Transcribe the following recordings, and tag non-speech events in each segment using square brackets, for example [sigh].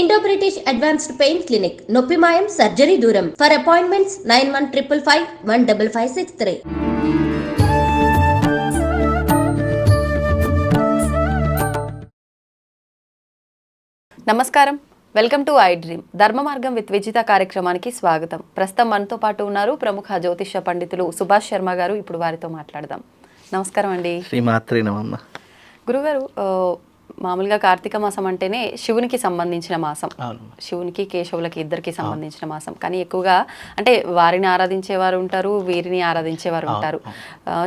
Indo British advanced pain clinic నొప్పి మాయం surgery దూరం for appointments nine one triple five one double five six three నమస్కారం. Welcome to I dream ధర్మ మార్గం with Vijitha కార్యక్రమానికి స్వాగతం. ప్రస్తుతం మనతో పాటు ఉన్నారు ప్రముఖ జ్యోతిష్య పండితులు సుభాష్ శర్మ గారు. ఇప్పుడు వారితో మాట్లాడదాం. నమస్కారం అండి. శ్రీమాత్రి గురుగారు మామూలుగా కార్తీక మాసం అంటేనే శివునికి సంబంధించిన మాసం. శివునికి కేశవులకి ఇద్దరికి సంబంధించిన మాసం. కానీ ఎక్కువగా అంటే వారిని ఆరాధించేవారు ఉంటారు వీరిని ఆరాధించేవారు ఉంటారు.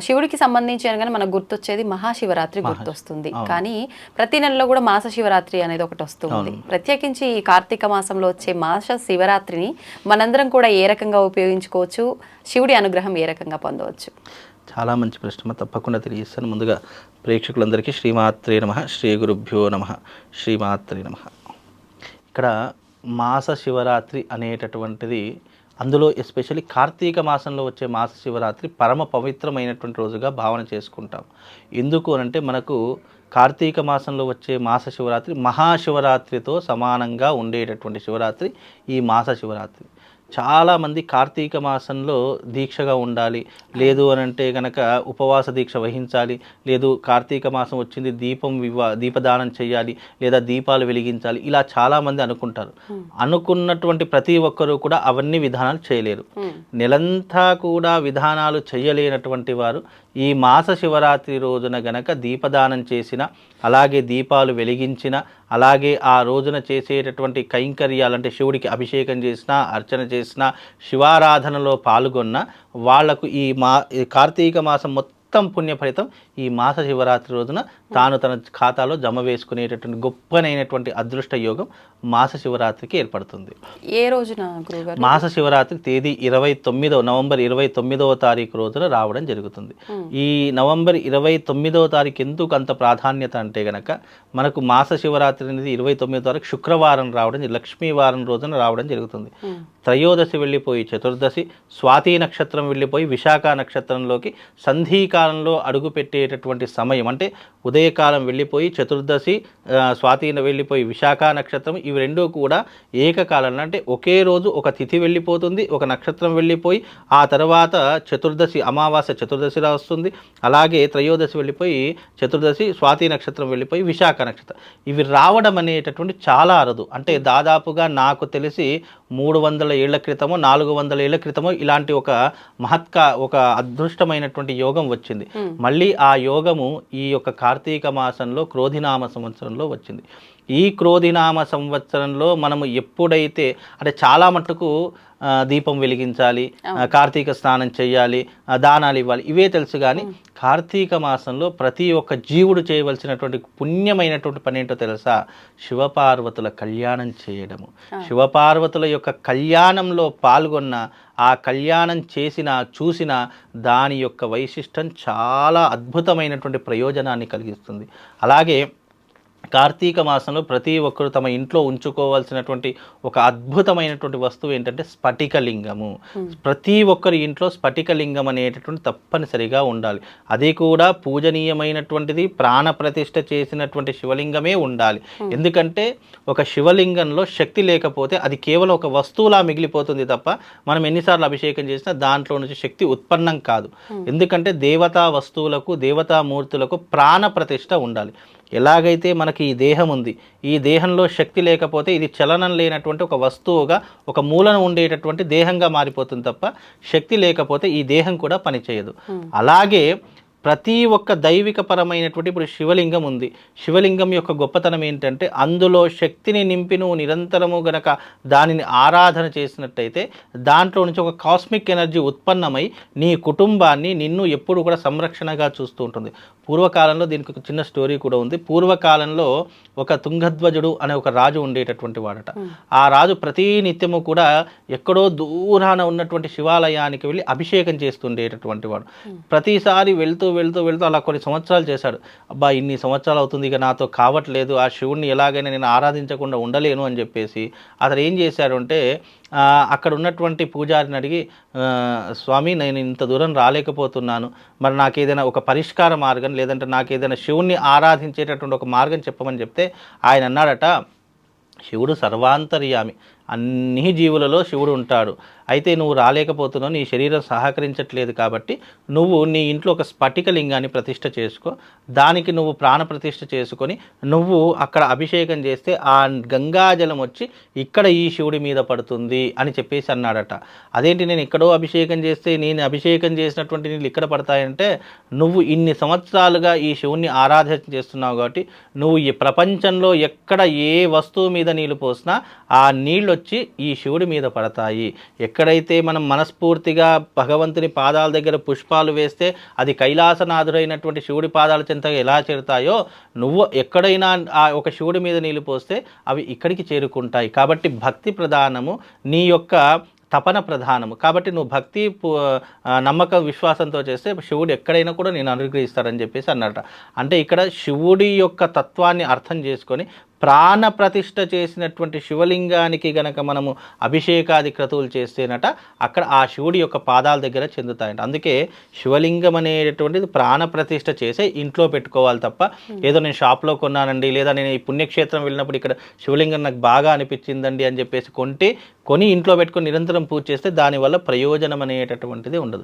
శివుడికి సంబంధించి అనగానే మనకు గుర్తొచ్చేది మహాశివరాత్రి గుర్తొస్తుంది. కానీ ప్రతి నెలలో కూడా మాస శివరాత్రి అనేది ఒకటి వస్తుంది. ప్రత్యేకించి ఈ కార్తీక మాసంలో వచ్చే మాస శివరాత్రిని మనందరం కూడా ఏ రకంగా ఉపయోగించుకోవచ్చు? శివుడి అనుగ్రహం ఏ రకంగా పొందవచ్చు? చాలా మంచి ప్రశ్న తప్పకుండా తెలియజేస్తాను. ముందుగా ప్రేక్షకులందరికీ శ్రీమాత్రే నమ. శ్రీ గురుభ్యో నమ. శ్రీమాత్రే నమ. ఇక్కడ మాస శివరాత్రి అనేటటువంటిది అందులో ఎస్పెషల్లీ కార్తీక మాసంలో వచ్చే మాస శివరాత్రి పరమ పవిత్రమైనటువంటి రోజుగా భావన చేసుకుంటాం. ఎందుకు అనంటే మనకు కార్తీక మాసంలో వచ్చే మాస శివరాత్రి మహాశివరాత్రితో సమానంగా ఉండేటటువంటి శివరాత్రి ఈ మాస శివరాత్రి. చాలామంది కార్తీక మాసంలో దీక్షగా ఉండాలి. లేదు అని అంటే కనుక ఉపవాస దీక్ష వహించాలి. లేదు కార్తీక మాసం వచ్చింది దీపం వివా దీపదానం చేయాలి లేదా దీపాలు వెలిగించాలి. ఇలా చాలామంది అనుకుంటారు. అనుకున్నటువంటి ప్రతి ఒక్కరూ కూడా అవన్నీ విధానాలు చేయలేరు. నెలంతా కూడా విధానాలు చేయలేనటువంటి వారు ఈ మాస శివరాత్రి రోజున గనక దీపదానం చేసిన అలాగే దీపాలు వెలిగించిన అలాగే ఆ రోజున చేసేటటువంటి కైంకర్యాలు అంటే శివుడికి అభిషేకం చేసిన అర్చన చేసిన శివారాధనలో పాల్గొన్న వాళ్ళకు ఈ మా కార్తీక మాసం మొత్తం పుణ్య ఫలితం ఈ మాస శివరాత్రి రోజున తాను తన ఖాతాలో జమ వేసుకునేటటువంటి గొప్పనైనటువంటి అదృష్ట యోగం మాస శివరాత్రికి ఏర్పడుతుంది. ఏ రోజున మాస శివరాత్రి తేదీ ఇరవై తొమ్మిదవ నవంబర్ ఇరవై తొమ్మిదవ తారీఖు రోజున రావడం జరుగుతుంది. ఈ నవంబర్ ఇరవై తొమ్మిదవ తారీఖు ఎందుకు అంత ప్రాధాన్యత అంటే గనక మనకు మాస శివరాత్రి అనేది ఇరవై తొమ్మిదో తారీఖు శుక్రవారం రావడం లక్ష్మీ వారం రోజున రావడం జరుగుతుంది. త్రయోదశి వెళ్ళిపోయి చతుర్దశి స్వాతి నక్షత్రం వెళ్ళిపోయి విశాఖ నక్షత్రంలోకి సంధీకాలంలో అడుగుపెట్టేటటువంటి సమయం అంటే ఉదయకాలం వెళ్ళిపోయి చతుర్దశి స్వాతి వెళ్ళిపోయి విశాఖ నక్షత్రం ఇవి రెండూ కూడా ఏకకాలంలో అంటే ఒకే రోజు ఒక తిథి వెళ్ళిపోతుంది ఒక నక్షత్రం వెళ్ళిపోయి ఆ తర్వాత చతుర్దశి అమావాస్య చతుర్దశిలా వస్తుంది అలాగే త్రయోదశి వెళ్ళిపోయి చతుర్దశి స్వాతి నక్షత్రం వెళ్ళిపోయి విశాఖ నక్షత్రం. ఇవి రావడం అనేటటువంటి చాలా అరుదు. అంటే దాదాపుగా నాకు తెలిసి మూడు వందల ఏళ్ళ క్రితమో నాలుగు వందల ఏళ్ళ క్రితమో ఇలాంటి ఒక మహత్క ఒక అదృష్టమైనటువంటి యోగం వచ్చింది. మళ్ళీ ఆ యోగము ఈ యొక్క కార్తీక మాసంలో క్రోధినామ సంవత్సరంలో వచ్చింది. ఈ క్రోధినామ సంవత్సరంలో మనము ఎప్పుడైతే అంటే చాలా మట్టుకు దీపం వెలిగించాలి కార్తీక స్నానం చేయాలి దానాలు ఇవ్వాలి ఇవే తెలుసు కానీ కార్తీక మాసంలో ప్రతి ఒక్క జీవుడు చేయవలసినటువంటి పుణ్యమైనటువంటి పని ఏంటో తెలుసా? శివపార్వతుల కళ్యాణం చేయడము. శివపార్వతుల యొక్క కళ్యాణంలో పాల్గొన్న ఆ కళ్యాణం చేసిన చూసిన దాని యొక్క వైశిష్టం చాలా అద్భుతమైనటువంటి ప్రయోజనాన్ని కలిగిస్తుంది. అలాగే కార్తీక మాసంలో ప్రతి ఒక్కరు తమ ఇంట్లో ఉంచుకోవాల్సినటువంటి ఒక అద్భుతమైనటువంటి వస్తువు ఏంటంటే స్ఫటికలింగము. ప్రతి ఒక్కరి ఇంట్లో స్ఫటికలింగం అనేటటువంటి తప్పనిసరిగా ఉండాలి. అది కూడా పూజనీయమైనటువంటిది ప్రాణ ప్రతిష్ఠ చేసినటువంటి శివలింగమే ఉండాలి. ఎందుకంటే ఒక శివలింగంలో శక్తి లేకపోతే అది కేవలం ఒక వస్తువులా మిగిలిపోతుంది తప్ప మనం ఎన్నిసార్లు అభిషేకం చేసినా దాంట్లో నుంచి శక్తి ఉత్పన్నం కాదు. ఎందుకంటే దేవతా వస్తువులకు దేవతా మూర్తులకు ప్రాణ ప్రతిష్ఠ ఉండాలి. ఎలాగైతే మనకి ఈ దేహం ఉంది ఈ దేహంలో శక్తి లేకపోతే ఇది చలనం లేనటువంటి ఒక వస్తువుగా ఒక మూలన ఉండేటటువంటి దేహంగా మారిపోతుంది తప్ప శక్తి లేకపోతే ఈ దేహం కూడా పనిచేయదు. అలాగే ప్రతి ఒక్క దైవిక పరమైనటువంటి ఇప్పుడు శివలింగం ఉంది. శివలింగం యొక్క గొప్పతనం ఏంటంటే అందులో శక్తిని నింపి నువ్వు నిరంతరము గనక దానిని ఆరాధన చేసినట్టయితే దాంట్లో నుంచి ఒక కాస్మిక్ ఎనర్జీ ఉత్పన్నమై నీ కుటుంబాన్ని నిన్ను ఎప్పుడు కూడా సంరక్షణగా చూస్తూ ఉంటుంది. పూర్వకాలంలో దీనికి ఒక చిన్న స్టోరీ కూడా ఉంది. పూర్వకాలంలో ఒక తుంగధ్వజుడు అనే ఒక రాజు ఉండేటటువంటి వాడట. ఆ రాజు ప్రతి నిత్యము కూడా ఎక్కడో దూరాన ఉన్నటువంటి శివాలయానికి వెళ్ళి అభిషేకం చేస్తుండేటటువంటి వాడు. ప్రతిసారి వెళ్తూ వెళ్తూ వెళ్తూ అలా కొన్ని సంవత్సరాలు చేశాడు. అబ్బా ఇన్ని సంవత్సరాలు అవుతుంది ఇక నాతో కావట్లేదు. ఆ శివుణ్ణి ఎలాగైనా నేను ఆరాధించకుండా ఉండలేను అని చెప్పేసి అతను ఏం చేశాడు అంటే అక్కడ ఉన్నటువంటి పూజారిని అడిగి స్వామి నేను ఇంత దూరం రాలేకపోతున్నాను. మరి నాకు ఏదైనా ఒక పరిష్కార మార్గం లేదంటే నాకు ఏదైనా శివుణ్ణి ఆరాధించేటటువంటి ఒక మార్గం చెప్పమని చెప్తే ఆయన అన్నాడట శివుడు సర్వాంతర్యామి. అన్ని జీవులలో శివుడు ఉంటాడు. అయితే నువ్వు రాలేకపోతున్నావు నీ శరీరం సహకరించట్లేదు కాబట్టి నువ్వు నీ ఇంట్లో ఒక స్ఫటిక లింగాన్ని చేసుకో దానికి నువ్వు ప్రాణ ప్రతిష్ఠ చేసుకొని నువ్వు అక్కడ అభిషేకం చేస్తే ఆ గంగాజలం వచ్చి ఇక్కడ ఈ శివుడి మీద పడుతుంది అని చెప్పేసి అన్నాడట. అదేంటి నేను ఎక్కడో అభిషేకం చేస్తే నేను అభిషేకం చేసినటువంటి నీళ్ళు ఇక్కడ పడతాయంటే నువ్వు ఇన్ని సంవత్సరాలుగా ఈ శివుణ్ణి ఆరాధన చేస్తున్నావు కాబట్టి నువ్వు ఈ ప్రపంచంలో ఎక్కడ ఏ వస్తువు మీద నీళ్ళు పోసినా ఆ నీళ్ళు వచ్చి ఈ శివుడి మీద పడతాయి. ఎక్కడైతే మనం మనస్ఫూర్తిగా భగవంతుని పాదాల దగ్గర పుష్పాలు వేస్తే అది కైలాసనాథుడైనటువంటి శివుడి పాదాల చెంత ఎలా చేరుతాయో నువ్వు ఎక్కడైనా ఆ ఒక శివుడి మీద నీళ్ళు పోస్తే అవి ఇక్కడికి చేరుకుంటాయి. కాబట్టి భక్తి ప్రధానము నీ యొక్క తపన ప్రధానము. కాబట్టి నువ్వు భక్తి పు- నమ్మకం విశ్వాసంతో చేస్తే శివుడు ఎక్కడైనా కూడా నేను అనుగ్రహిస్తారని చెప్పేసి అన్నట అంటే ఇక్కడ శివుడి యొక్క తత్వాన్ని అర్థం చేసుకొని ప్రాణ ప్రతిష్ఠ చేసినటువంటి శివలింగానికి గనక మనము అభిషేకాది క్రతువులు చేస్తేనట అక్కడ ఆ శివుడి యొక్క పాదాల దగ్గర చెందుతాయంట. అందుకే శివలింగం అనేటటువంటిది ప్రాణ ప్రతిష్ఠ చేసే ఇంట్లో పెట్టుకోవాలి తప్ప ఏదో నేను షాప్లో కొన్నానండి లేదా నేను ఈ పుణ్యక్షేత్రం వెళ్ళినప్పుడు ఇక్కడ శివలింగం నాకు బాగా అనిపించిందండి అని చెప్పేసి కొంటే కొని ఇంట్లో పెట్టుకొని నిరంతరం పూజ చేస్తే దానివల్ల ప్రయోజనం అనేటటువంటిది ఉండదు.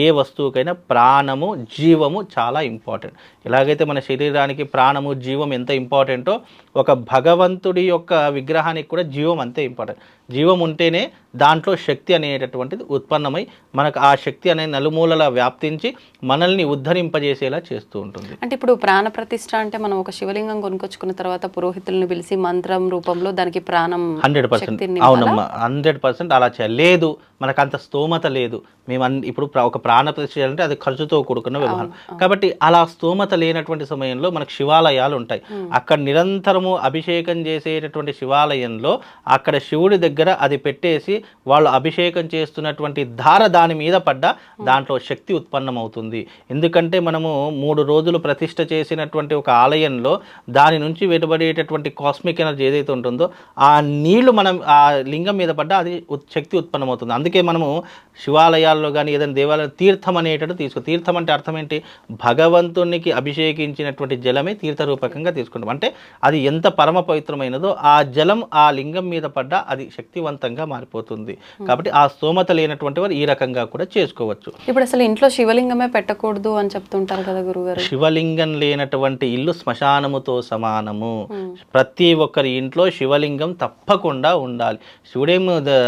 ఏ వస్తువుకైనా ప్రాణము జీవము చాలా ఇంపార్టెంట్. ఎలాగైతే మన శరీరానికి ప్రాణము జీవం ఎంత ఇంపార్టెంటో ఒక భగవంతుడి యొక్క విగ్రహానికి కూడా జీవం అంతే ఇంపార్టెంట్ జీవం ఉంటేనే దాంట్లో శక్తి అనేటటువంటిది ఉత్పన్నమై మనకు ఆ శక్తి అనే నలుమూలలా వ్యాప్తించి మనల్ని ఉద్ధరింపజేసేలా చేస్తూ ఉంటుంది. అంటే ఇప్పుడు ప్రాణ ప్రతిష్ఠ అంటే మనం ఒక శివలింగం కొనుక్కొచ్చుకున్న తర్వాత పురోహితులను పిలిచి మంత్రం రూపంలో దానికి ప్రాణం హండ్రెడ్ పర్సెంట్? అవునమ్మా హండ్రెడ్ పర్సెంట్ అలా చేయాలి. లేదు మనకు అంత స్తోమత లేదు. మేము అన్ ఇప్పుడు ఒక ప్రాణ ప్రతిష్ఠ చేయాలంటే అది ఖర్చుతో కూడుకున్న వ్యవహారం. కాబట్టి అలా స్తోమత లేనటువంటి సమయంలో మనకు శివాలయాలు ఉంటాయి అక్కడ నిరంతరము అభిషేకం చేసేటటువంటి శివాలయంలో అక్కడ శివుడి దగ్గర అది పెట్టేసి వాళ్ళు అభిషేకం చేస్తున్నటువంటి ధార దాని మీద పడ్డ దాంట్లో శక్తి ఉత్పన్నమవుతుంది. ఎందుకంటే మనము మూడు రోజులు ప్రతిష్ట చేసినటువంటి ఒక ఆలయంలో దాని నుంచి వెలువడేటటువంటి కాస్మిక్ ఎనర్జీ ఏదైతే ఉంటుందో ఆ నీళ్ళు మనం ఆ లింగం మీద పడ్డ అది శక్తి ఉత్పన్నమవుతుంది. అందుకే మనము శివాలయాల్లో కానీ ఏదైనా దేవాలయం తీర్థం అనేటట్టు తీసుకో తీర్థం అంటే అర్థం ఏంటి? భగవంతునికి అభిషేకించినటువంటి జలమే తీర్థ రూపకంగా తీసుకుంటాం. అంటే అది ఎంత పరమ పవిత్రమైనదో ఆ జలం ఆ లింగం మీద పడ్డ అది శక్తివంతంగా మారిపోతుంది. కాబట్టి ఆ స్తోమత లేనటువంటి వారు ఈ రకంగా కూడా చేసుకోవచ్చు. ఇప్పుడు అసలు ఇంట్లో శివలింగమే పెట్టకూడదు అని చెప్తుంటారు కదా గురుగారు. శివలింగం లేనటువంటి ఇల్లు శ్మశానముతో సమానము. ప్రతి ఒక్కరి ఇంట్లో శివలింగం తప్పకుండా ఉండాలి. శివుడేం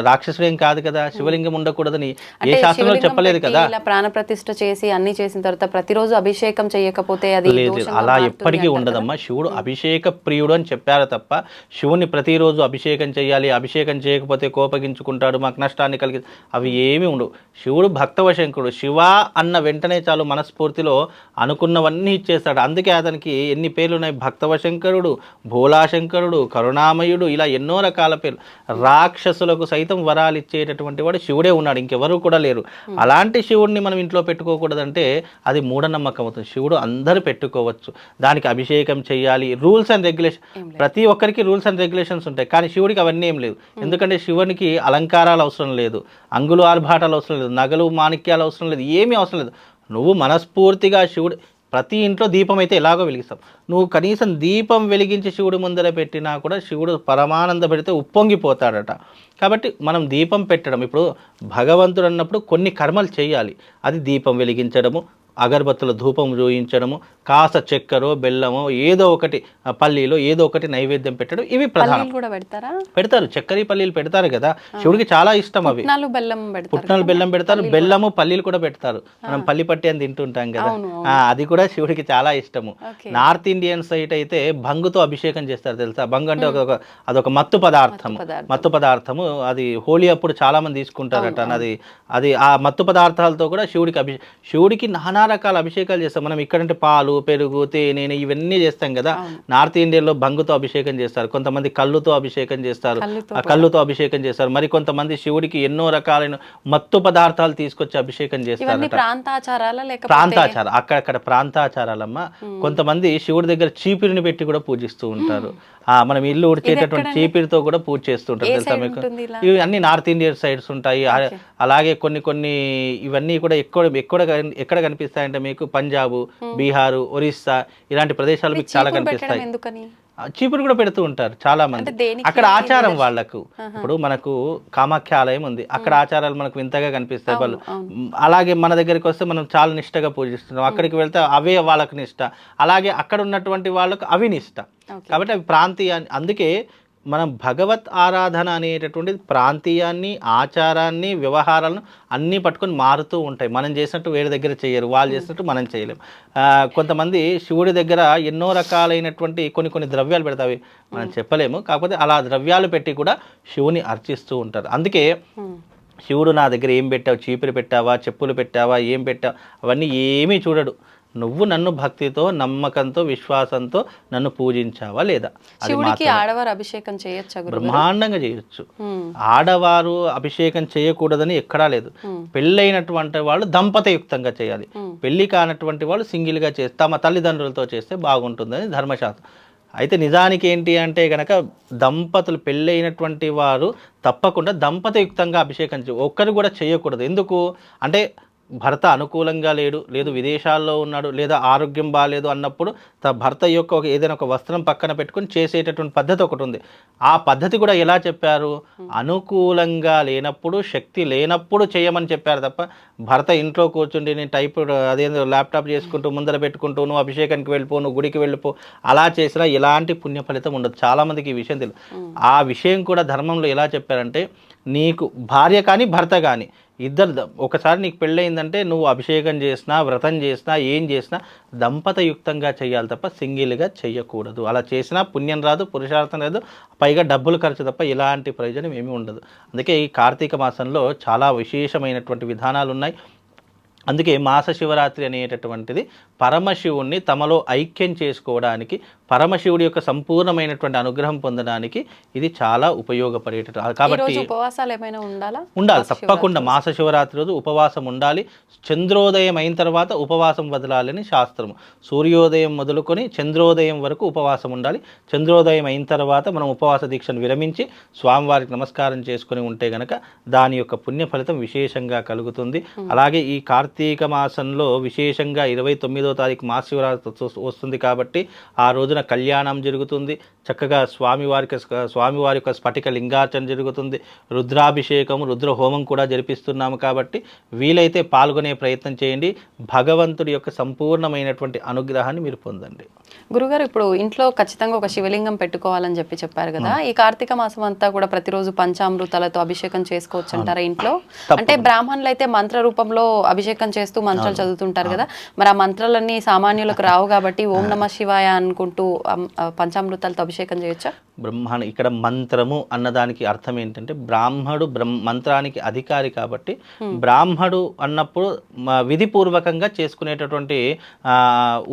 రాక్షసుడేం కాదు కదా. శివలింగం ఉండకూడదని ఏ శాస్త్రంలో చెప్పలేదు కదా. ఇలా ప్రాణ ప్రతిష్ఠ చేసి అన్ని చేసిన తర్వాత ప్రతిరోజు అభిషేకం చేయకపోతే అది లేదు అలా ఎప్పటికీ ఉండదమ్మా. శివుడు అభిషేక ప్రియుడు అని చెప్పారు తప్ప శివుని ప్రతిరోజు అభిషేకం చేయాలి అభిషేకం చేయకపోతే కోపగించుకుంటాడు మాకు నష్టాన్ని కలిగి అవి ఏమీ ఉండవు. శివుడు భక్తవశంకుడు. శివ అన్న వెంటనే చాలు మనస్ఫూర్తిలో అనుకున్నవన్నీ ఇచ్చేస్తాడు. అందుకే అతనికి ఎన్ని పేర్లు ఉన్నాయి భక్తవశంకరుడు భోలాశంకరుడు కరుణామయుడు ఇలా ఎన్నో రకాల పేర్లు. రాక్షసులకు సైతం వరాలు ఇచ్చేటటువంటి వాడు శివుడే ఉన్నాడు. ఇంకెవరు కూడా లేరు. అలాంటి శివుడిని మనం ఇంట్లో పెట్టుకోకూడదంటే అది మూఢనమ్మకం అవుతుంది. శివుడు అందరూ పెట్టుకోవచ్చు. దానికి అభిషేకం చేయాలి. Rules and regulation. ప్రతి ఒక్కరికి రూల్స్ అండ్ రెగ్యులేషన్స్ ఉంటాయి. కానీ శివుడికి అవన్నీ ఏం లేదు. ఎందుకంటే ఎందుకంటే శివునికి అలంకారాలు అవసరం లేదు అంగులు ఆర్భాటాలు అవసరం లేదు నగలు మాణిక్యాలు అవసరం లేదు ఏమీ అవసరం లేదు. నువ్వు మనస్ఫూర్తిగా శివుడు ప్రతి ఇంట్లో దీపం అయితే ఎలాగో వెలిగిస్తాం నువ్వు కనీసం దీపం వెలిగించి శివుడు ముందర పెట్టినా కూడా శివుడు పరమానంద పెడితే ఉప్పొంగిపోతాడట. కాబట్టి మనం దీపం పెట్టడం ఇప్పుడు భగవంతుడు అన్నప్పుడు కొన్ని కర్మలు చేయాలి. అది దీపం వెలిగించడము అగరబత్తుల ధూపం చూయించడము కాస్త చక్కెరో బెల్లమో ఏదో ఒకటి పల్లీలో ఏదో ఒకటి నైవేద్యం పెట్టడం ఇవి ప్రధానం. కూడా పెడతారా? పెడతారు. చక్కెర పల్లీలు పెడతారు కదా. శివుడికి చాలా ఇష్టం అవి. పుట్నాలు బెల్లం పెడతారు పుట్నాలు బెల్లం పెడతారు. బెల్లము పల్లీలు కూడా పెడతారు. మనం పల్లి పట్టి అని తింటుంటాం కదా. అది కూడా శివుడికి చాలా ఇష్టము. నార్త్ ఇండియన్ సైడ్ అయితే భంగుతో అభిషేకం చేస్తారు తెలుసా? భంగు అంటే ఒక అదొక మత్తు పదార్థము. పదార్థం. మత్తు పదార్థము. అది హోలీ అప్పుడు చాలా మంది తీసుకుంటారట అది అది ఆ మత్తు పదార్థాలతో కూడా శివుడికి అభి శివుడికి నానా రకాల అభిషేకాలు చేస్తాం. మనం ఇక్కడంటే పాలు పెరుగు తేనె ఇవన్నీ చేస్తాం కదా. నార్త్ ఇండియన్లో భంగుతో అభిషేకం చేస్తారు. కొంతమంది కళ్ళుతో అభిషేకం చేస్తారు. కళ్ళుతో ఆ కళ్ళుతో అభిషేకం చేస్తారు. మరి కొంతమంది శివుడికి ఎన్నో రకాలైన మత్తు పదార్థాలు తీసుకొచ్చి అభిషేకం చేస్తారట ప్రాంతాచారాలా ప్రాంతాచారం అక్కడక్కడ ప్రాంతాచారాలమ్మ. కొంతమంది శివుడి దగ్గర చీపిరిని పెట్టి కూడా పూజిస్తూ ఉంటారు. ఆ మనం ఇల్లు ఉడిచేటటువంటి చీపిరితో కూడా పూజ చేస్తుంటారు తెలుసా మీకు? ఇవి అన్ని నార్త్ ఇండియన్ సైడ్స్ ఉంటాయి. అలాగే కొన్ని కొన్ని ఇవన్నీ కూడా ఎక్కువ ఎక్కడ ఎక్కడ కనిపిస్తాయంటే మీకు పంజాబ్ బీహారు ఒరిస్సా ఇలాంటి ప్రదేశాలు మీకు చాలా కనిపిస్తాయి. చీపురు కూడా పెడుతూ ఉంటారు చాలా మంది. అక్కడ ఆచారం వాళ్ళకు. ఇప్పుడు మనకు కామాఖ్య ఆలయం ఉంది. అక్కడ ఆచారాలు మనకు వింతగా కనిపిస్తాయి. వాళ్ళు అలాగే మన దగ్గరికి వస్తే మనం చాలా నిష్టగా పూజిస్తున్నాం. అక్కడికి వెళ్తే అవే వాళ్ళకు నిష్ట. అలాగే అక్కడ ఉన్నటువంటి వాళ్ళకు అవి నిష్ట. కాబట్టి అవి ప్రాంతీయ అందుకే మనం భగవత్ ఆరాధన అనేటటువంటిది ప్రాంతీయాన్ని ఆచారాన్ని వ్యవహారాలను అన్నీ పట్టుకొని మారుతూ ఉంటాయి. మనం చేసినట్టు వేరే దగ్గర చేయరు వాళ్ళు చేసినట్టు మనం చేయలేం. ఆ, కొంతమంది శివుడి దగ్గర ఎన్నో రకాలైనటువంటి కొన్ని కొన్ని ద్రవ్యాలు పెడతావి మనం చెప్పలేము. కాకపోతే అలా ద్రవ్యాలు పెట్టి కూడా శివుని అర్చిస్తూ ఉంటారు. అందుకే శివుడు నా దగ్గర ఏం పెట్టావు చీపురు పెట్టావా చెప్పులు పెట్టావా ఏం పెట్టావు అవన్నీ ఏమీ చూడడు. నువ్వు నన్ను భక్తితో నమ్మకంతో విశ్వాసంతో నన్ను పూజించావా లేదా? శివుడికి. ఆడవారు అభిషేకం చేయొచ్చా బ్రహ్మాండంగా చేయొచ్చు. ఆడవారు అభిషేకం చేయకూడదని ఎక్కడా లేదు. పెళ్ళైనటువంటి వాళ్ళు దంపతయుక్తంగా చేయాలి. పెళ్ళి కానటువంటి వాళ్ళు సింగిల్గా చేస్తే తమ తల్లిదండ్రులతో చేస్తే బాగుంటుందని ధర్మశాస్త్రం. అయితే నిజానికి ఏంటి అంటే గనక దంపతులు పెళ్ళైనటువంటి వారు తప్పకుండా దంపతయుక్తంగా అభిషేకం చే ఒక్కరు కూడా చేయకూడదు. ఎందుకు? అంటే భర్త అనుకూలంగా లేడు లేదు విదేశాల్లో ఉన్నాడు లేదా ఆరోగ్యం బాగాలేదు అన్నప్పుడు త భర్త యొక్క ఒక ఏదైనా ఒక వస్త్రం పక్కన పెట్టుకొని చేసేటటువంటి పద్ధతి ఒకటి ఉంది. ఆ పద్ధతి కూడా ఎలా చెప్పారు? అనుకూలంగా లేనప్పుడు శక్తి లేనప్పుడు చేయమని చెప్పారు తప్ప భర్త ఇంట్లో కూర్చుండి నేను టైప్ అదేందో ల్యాప్టాప్ చేసుకుంటూ ముందర పెట్టుకుంటూ నువ్వు అభిషేకానికి వెళ్ళిపో నువ్వు గుడికి వెళ్ళిపో అలా చేసినా ఎలాంటి పుణ్య ఫలితం ఉండదు చాలామందికి ఈ విషయం తెలియదు ఆ విషయం కూడా ధర్మంలో ఎలా చెప్పారంటే నీకు భార్య కానీ భర్త కానీ ఇద్దరు ద- ఒకసారి నీకు పెళ్ళయిందంటే నువ్వు అభిషేకం చేసినా వ్రతం చేసినా ఏం చేసినా దంపతయుక్తంగా చేయాలి తప్ప సింగిల్గా చేయకూడదు అలా చేసినా పుణ్యం రాదు పురుషార్థం రాదు పైగా డబ్బులు ఖర్చు తప్ప ఎలాంటి ప్రయోజనం ఏమీ ఉండదు. అందుకే ఈ కార్తీక మాసంలో చాలా విశేషమైనటువంటి విధానాలు ఉన్నాయి అందుకే మాస శివరాత్రి అనేటటువంటిది పరమశివుణ్ణి తమలో ఐక్యం చేసుకోవడానికి పరమశివుడి యొక్క సంపూర్ణమైనటువంటి అనుగ్రహం పొందడానికి ఇది చాలా ఉపయోగపడేట కాబట్టి ఉపవాసాలు ఏమైనా ఉండాలా? ఉండాలి తప్పకుండా. మాస శివరాత్రి రోజు ఉపవాసం ఉండాలి. చంద్రోదయం అయిన తర్వాత ఉపవాసం వదలాలని శాస్త్రము. సూర్యోదయం మొదలుకొని చంద్రోదయం వరకు ఉపవాసం ఉండాలి. చంద్రోదయం అయిన తర్వాత మనం ఉపవాస దీక్షను విరమించి స్వామివారికి నమస్కారం చేసుకొని ఉంటే గనక దాని యొక్క పుణ్య ఫలితం విశేషంగా కలుగుతుంది. అలాగే ఈ కార్తీక మాసంలో విశేషంగా ఇరవై తొమ్మిదో తారీఖు మహాశివరాత్రి వస్తు- వస్తుంది కాబట్టి ఆ రోజున కళ్యాణం జరుగుతుంది. చక్కగా స్వామివారికి స్వామివారి యొక్క స్ఫటిక లింగార్చన జరుగుతుంది. రుద్రాభిషేకం రుద్ర హోమం కూడా జరిపిస్తున్నాము కాబట్టి వీలైతే పాల్గొనే ప్రయత్నం చేయండి. భగవంతుడి యొక్క సంపూర్ణమైనటువంటి అనుగ్రహాన్ని మీరు పొందండి. గురుగారు ఇప్పుడు ఇంట్లో ఖచ్చితంగా ఒక శివలింగం పెట్టుకోవాలని చెప్పి చెప్పారు కదా. ఈ కార్తీక మాసం అంతా కూడా ప్రతిరోజు పంచామృతాలతో అభిషేకం చేసుకోవచ్చు అంటారా ఇంట్లో? అంటే బ్రాహ్మణులు అయితే మంత్ర రూపంలో అభిషేకం చేస్తూ మంత్రాలు చదువుతుంటారు కదా. మరి ఆ మంత్రాలన్నీ సామాన్యులకు రావు కాబట్టి [laughs] ఓం నమ శివాయ అనుకుంటూ పంచామృతాలతో అభిషేకం చేయొచ్చా? బ్రహ్మాండ ఇక్కడ మంత్రము అన్నదానికి అర్థం ఏంటంటే బ్రాహ్మడు బ్రహ్మ మంత్రానికి అధికారి కాబట్టి బ్రాహ్మడు అన్నప్పుడు విధిపూర్వకంగా చేసుకునేటటువంటి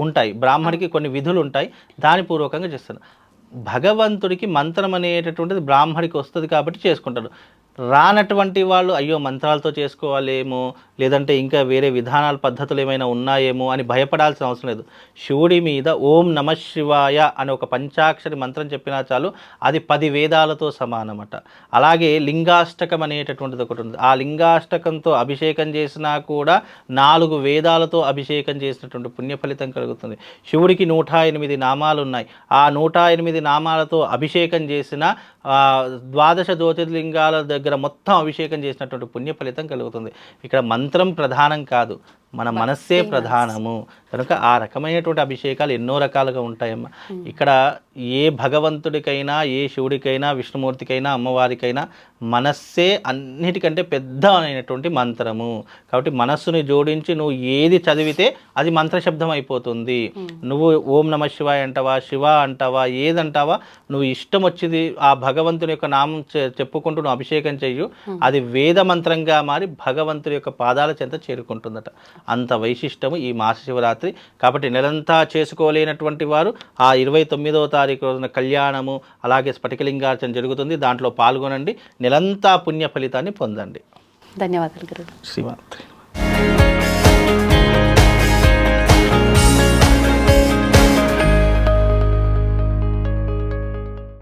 ఉంటాయి. బ్రాహ్మడికి కొన్ని విధులు ఉంటాయి దాని పూర్వకంగా చేస్తారు. భగవంతుడికి మంత్రం అనేటటువంటిది బ్రాహ్మడికి వస్తుంది కాబట్టి చేసుకుంటారు. రానటువంటి వాళ్ళు అయ్యో మంత్రాలతో చేసుకోవాలేమో లేదంటే ఇంకా వేరే విధానాల పద్ధతులు ఏమైనా ఉన్నాయేమో అని భయపడాల్సిన అవసరం లేదు. శివుడి మీద ఓం నమ శివాయ అనే ఒక పంచాక్షరి మంత్రం చెప్పినా చాలు అది పది వేదాలతో సమానమట. అలాగే లింగాష్టకం అనేటటువంటిది ఒకటి ఉంది. ఆ లింగాష్టకంతో అభిషేకం చేసినా కూడా నాలుగు వేదాలతో అభిషేకం చేసినటువంటి పుణ్య ఫలితం కలుగుతుంది. శివుడికి నూట ఎనిమిది నామాలు ఉన్నాయి. ఆ నూట ఎనిమిది నామాలతో అభిషేకం చేసిన ద్వాదశ జ్యోతిర్లింగాల దగ్గర మొత్తం అభిషేకం చేసినటువంటి పుణ్య ఫలితం కలుగుతుంది. ఇక్కడ మంత్రం ప్రధానం కాదు. మన మనస్సే ప్రధానము. కనుక ఆ రకమైనటువంటి అభిషేకాలు ఎన్నో రకాలుగా ఉంటాయమ్మా. ఇక్కడ ఏ భగవంతుడికైనా ఏ శివుడికైనా విష్ణుమూర్తికైనా అమ్మవారికైనా మనస్సే అన్నిటికంటే పెద్ద అయినటువంటి మంత్రము. కాబట్టి మనస్సుని జోడించి నువ్వు ఏది చదివితే అది మంత్రశబ్దం అయిపోతుంది. నువ్వు ఓం నమ శివాయ అంటావా శివ అంటావా ఏదంటావా నువ్వు ఇష్టం వచ్చింది ఆ భగవంతుని యొక్క నామం చెప్పుకుంటూ నువ్వు అభిషేకం చెయ్యు. అది వేద మంత్రంగా మారి భగవంతుడి యొక్క పాదాల చెంత చేరుకుంటుందట. అంత వైశిష్టము ఈ మాస శివరాత్రి కాబట్టి నెలంతా చేసుకోలేనటువంటి వారు ఆ ఇరవై తొమ్మిదవ తారీఖు రోజున కళ్యాణము అలాగే స్ఫటికలింగార్చన జరుగుతుంది. దాంట్లో పాల్గొనండి. నెలంతా పుణ్య ఫలితాన్ని పొందండి. ధన్యవాదాలు శ్రీమాత్రి